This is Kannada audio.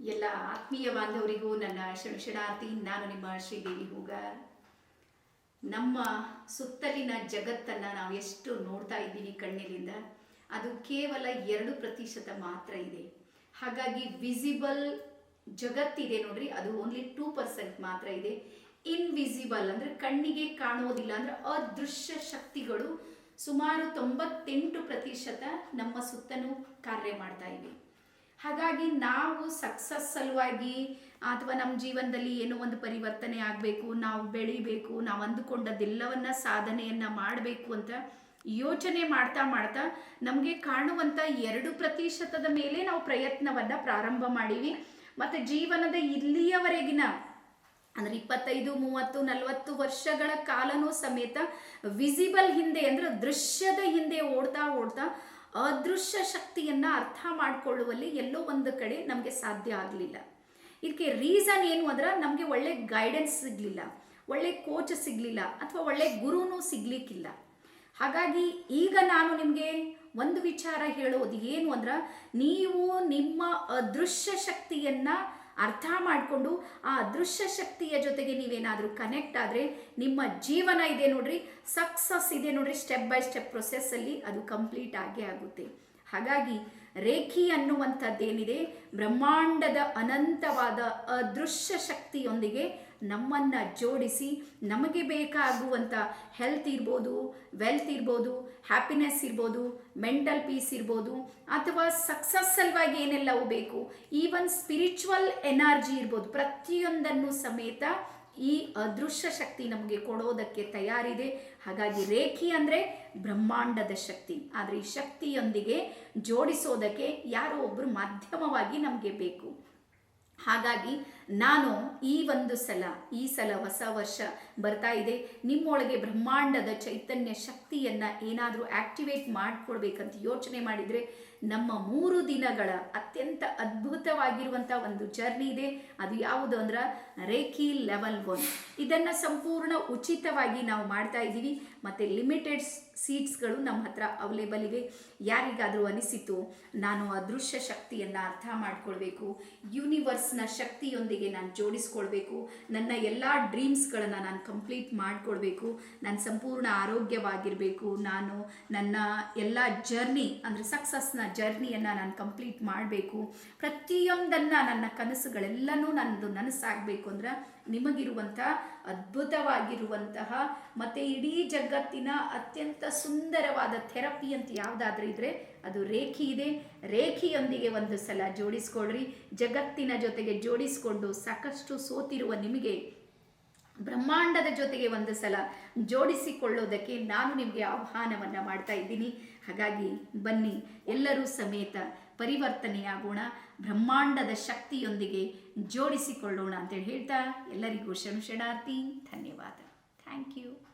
ಎಲ್ಲ ಆತ್ಮೀಯ ಬಾಂಧವರಿಗೂ ನನ್ನ ಶರಣಾರ್ಥಿ ನಾನು ನಿಮ್ಮ ಶ್ರೀದೇವಿ ಹೋಗ. ನಮ್ಮ ಸುತ್ತಲಿನ ಜಗತ್ತನ್ನು ನಾವು ಎಷ್ಟು ನೋಡ್ತಾ ಇದ್ದೀವಿ ಕಣ್ಣಿನಿಂದ ಅದು ಕೇವಲ ಎರಡು ಪ್ರತಿಶತ ಮಾತ್ರ ಇದೆ. ಹಾಗಾಗಿ ವಿಸಿಬಲ್ ಜಗತ್ತಿದೆ ನೋಡ್ರಿ, ಅದು ಓನ್ಲಿ ಟೂ ಪರ್ಸೆಂಟ್ ಮಾತ್ರ ಇದೆ. ಇನ್ವಿಸಿಬಲ್ ಅಂದ್ರೆ ಕಣ್ಣಿಗೆ ಕಾಣುವುದಿಲ್ಲ, ಅಂದ್ರೆ ಅದೃಶ್ಯ ಶಕ್ತಿಗಳು ಸುಮಾರು ತೊಂಬತ್ತೆಂಟು ಪ್ರತಿಶತ ನಮ್ಮ ಸುತ್ತಲೂ ಕಾರ್ಯ ಮಾಡ್ತಾ ಇವೆ. ಹಾಗಾಗಿ ನಾವು ಸಕ್ಸಸ್ ಸಲುವಾಗಿ ಅಥವಾ ನಮ್ಮ ಜೀವನದಲ್ಲಿ ಏನೋ ಒಂದು ಪರಿವರ್ತನೆ ಆಗಬೇಕು, ನಾವು ಬೆಳಿಬೇಕು, ನಾವು ಅಂದುಕೊಂಡದ್ದೆಲ್ಲವನ್ನ ಸಾಧನೆಯನ್ನ ಮಾಡಬೇಕು ಅಂತ ಯೋಚನೆ ಮಾಡ್ತಾ ಮಾಡ್ತಾ ನಮಗೆ ಕಾಣುವಂಥ ಎರಡು ಪ್ರತಿಶತದ ಮೇಲೆ ನಾವು ಪ್ರಯತ್ನವನ್ನ ಪ್ರಾರಂಭ ಮಾಡೀವಿ. ಮತ್ತು ಜೀವನದ ಇಲ್ಲಿಯವರೆಗಿನ ಅಂದ್ರೆ ಇಪ್ಪತ್ತೈದು, ಮೂವತ್ತು, ನಲವತ್ತು ವರ್ಷಗಳ ಕಾಲನೂ ಸಮೇತ ವಿಸಿಬಲ್ ಹಿಂದೆ ಅಂದ್ರೆ ದೃಶ್ಯದ ಹಿಂದೆ ಓಡ್ತಾ ಓಡ್ತಾ ಅದೃಶ್ಯ ಶಕ್ತಿಯನ್ನ ಅರ್ಥ ಮಾಡಿಕೊಳ್ಳುವಲ್ಲಿ ಎಲ್ಲೋ ಒಂದು ಕಡೆ ನಮಗೆ ಸಾಧ್ಯ ಆಗಲಿಲ್ಲ. ಇದಕ್ಕೆ ರೀಸನ್ ಏನು ಅಂದ್ರೆ ನಮಗೆ ಒಳ್ಳೆ ಗೈಡೆನ್ಸ್ ಸಿಗಲಿಲ್ಲ, ಒಳ್ಳೆ ಕೋಚ್ ಸಿಗಲಿಲ್ಲ, ಅಥವಾ ಒಳ್ಳೆ ಗುರುನೂ ಸಿಗ್ಲಿಕ್ಕಿಲ್ಲ. ಹಾಗಾಗಿ ಈಗ ನಾನು ನಿಮಗೆ ಒಂದು ವಿಚಾರ ಹೇಳೋದು ಏನು ಅಂದ್ರೆ, ನೀವು ನಿಮ್ಮ ಅದೃಶ್ಯ ಶಕ್ತಿಯನ್ನ ಅರ್ಥ ಮಾಡಿಕೊಂಡು ಆ ಅದೃಶ್ಯ ಶಕ್ತಿಯ ಜೊತೆಗೆ ನೀವೇನಾದರೂ ಕನೆಕ್ಟ್ ಆದರೆ ನಿಮ್ಮ ಜೀವನ ಇದೆ ನೋಡ್ರಿ ಸಕ್ಸಸ್ ಇದೆ ನೋಡ್ರಿ ಸ್ಟೆಪ್ ಬೈ ಸ್ಟೆಪ್ ಪ್ರೊಸೆಸ್ಸಲ್ಲಿ ಅದು ಕಂಪ್ಲೀಟ್ ಆಗೇ ಆಗುತ್ತೆ. ಹಾಗಾಗಿ ರೇಖಿ ಅನ್ನುವಂಥದ್ದೇನಿದೆ, ಬ್ರಹ್ಮಾಂಡದ ಅನಂತವಾದ ಅದೃಶ್ಯ ಶಕ್ತಿಯೊಂದಿಗೆ ನಮ್ಮನ್ನ ಜೋಡಿಸಿ ನಮಗೆ ಬೇಕಾಗುವಂಥ ಹೆಲ್ತ್ ಇರ್ಬೋದು ವೆಲ್ತ್ ಇರ್ಬೋದು ಹ್ಯಾಪಿನೆಸ್ ಇರ್ಬೋದು ಮೆಂಟಲ್ ಪೀಸ್ ಇರ್ಬೋದು, ಅಥವಾ ಸಕ್ಸಸ್ಸಲ್ವಾಗಿ ಏನೆಲ್ಲವೂ ಬೇಕು. ಈವನ್ ಸ್ಪಿರಿಚುವಲ್ ಎನರ್ಜಿ ಇರ್ಬೋದು. ಪ್ರತಿಯೊಂದನ್ನು ಸಮೇತ ಈ ಅದೃಶ್ಯ ಶಕ್ತಿ ನಮಗೆ ಕೊಡೋದಕ್ಕೆ ತಯಾರಿದೆ. ಹಾಗಾಗಿ ರೇಖಿ ಅಂದರೆ ಬ್ರಹ್ಮಾಂಡದ ಶಕ್ತಿ. ಆದರೆ ಈ ಶಕ್ತಿಯೊಂದಿಗೆ ಜೋಡಿಸೋದಕ್ಕೆ ಯಾರೋ ಒಬ್ಬರು ಮಾಧ್ಯಮವಾಗಿ ನಮಗೆ ಬೇಕು. ಹಾಗಾಗಿ ನಾನು ಈ ಒಂದು ಸಲ, ಈ ಸಲ ಹೊಸ ವರ್ಷ ಬರ್ತಾ ಇದೆ. ನಿಮ್ಮೊಳಗೆ ಬ್ರಹ್ಮಾಂಡದ ಚೈತನ್ಯ ಶಕ್ತಿಯನ್ನು ಏನಾದರೂ ಆಕ್ಟಿವೇಟ್ ಮಾಡಿಕೊಡ್ಬೇಕಂತ ಯೋಚನೆ ಮಾಡಿದರೆ ನಮ್ಮ ಮೂರು ದಿನಗಳ ಅತ್ಯಂತ ಅದ್ಭುತವಾಗಿರುವಂಥ ಒಂದು ಜರ್ನಿ ಇದೆ. ಅದು ಯಾವುದು ಅಂದ್ರೆ ರೇಖಿ ಲೆವೆಲ್ ಒನ್ ಇದನ್ನು ಸಂಪೂರ್ಣ ಉಚಿತವಾಗಿ ನಾವು ಮಾಡ್ತಾ ಇದ್ದೀವಿ. ಮತ್ತು ಲಿಮಿಟೆಡ್ ಸೀಟ್ಸ್ಗಳು ನಮ್ಮ ಹತ್ರ ಅವೈಲೇಬಲ್ ಇವೆ. ಯಾರಿಗಾದರೂ ಅನಿಸಿತು, ನಾನು ಅದೃಶ್ಯ ಶಕ್ತಿಯನ್ನು ಅರ್ಥ ಮಾಡ್ಕೊಳ್ಬೇಕು. ಯೂನಿವರ್ಸ್ನ ಶಕ್ತಿಯೊಂದಿಗೆ ನಾನು ಜೋಡಿಸ್ಕೊಳ್ಬೇಕು. ನನ್ನ ಎಲ್ಲ ಡ್ರೀಮ್ಸ್ಗಳನ್ನು ನಾನು ಕಂಪ್ಲೀಟ್ ಮಾಡಿಕೊಳ್ಬೇಕು. ನಾನು ಸಂಪೂರ್ಣ ಆರೋಗ್ಯವಾಗಿರಬೇಕು. ನಾನು ನನ್ನ ಎಲ್ಲ ಜರ್ನಿ ಅಂದರೆ ಸಕ್ಸಸ್ನ ಜರ್ನಿಯನ್ನು ನಾನು ಕಂಪ್ಲೀಟ್ ಮಾಡಬೇಕು. ಪ್ರತಿಯೊಂದನ್ನು ನನ್ನ ಕನಸುಗಳೆಲ್ಲನೂ ನನ್ನದು ನನಸಾಗಬೇಕು ಅಂದ್ರೆ ನಿಮಗಿರುವಂಥ ಅದ್ಭುತವಾಗಿರುವಂತಹ ಮತ್ತು ಇಡೀ ಜಗತ್ತಿನ ಅತ್ಯಂತ ಸುಂದರವಾದ ಥೆರಪಿ ಅಂತ ಯಾವುದಾದ್ರೂ ಇದ್ದರೆ ಅದು ರೇಖಿ ಇದೆ. ರೇಖಿಯೊಂದಿಗೆ ಒಂದು ಸಲ ಜೋಡಿಸ್ಕೊಳ್ರಿ. ಜಗತ್ತಿನ ಜೊತೆಗೆ ಜೋಡಿಸ್ಕೊಂಡು ಸಾಕಷ್ಟು ಸೋತಿರುವ ನಿಮಗೆ ಬ್ರಹ್ಮಾಂಡದ ಜೊತೆಗೆ ಒಂದು ಸಲ ಜೋಡಿಸಿಕೊಳ್ಳೋದಕ್ಕೆ ನಾನು ನಿಮಗೆ ಆಹ್ವಾನವನ್ನು ಮಾಡ್ತಾ ಇದ್ದೀನಿ. ಹಾಗಾಗಿ ಬನ್ನಿ, ಎಲ್ಲರೂ ಸಮೇತ ಪರಿವರ್ತನೆಯಾಗೋಣ, ಬ್ರಹ್ಮಾಂಡದ ಶಕ್ತಿಯೊಂದಿಗೆ ಜೋಡಿಸಿಕೊಳ್ಳೋಣ ಅಂತೇಳಿ ಹೇಳ್ತಾ ಎಲ್ಲರಿಗೂ ಶಂಶಣಾರ್ಥಿ ಧನ್ಯವಾದ. Thank you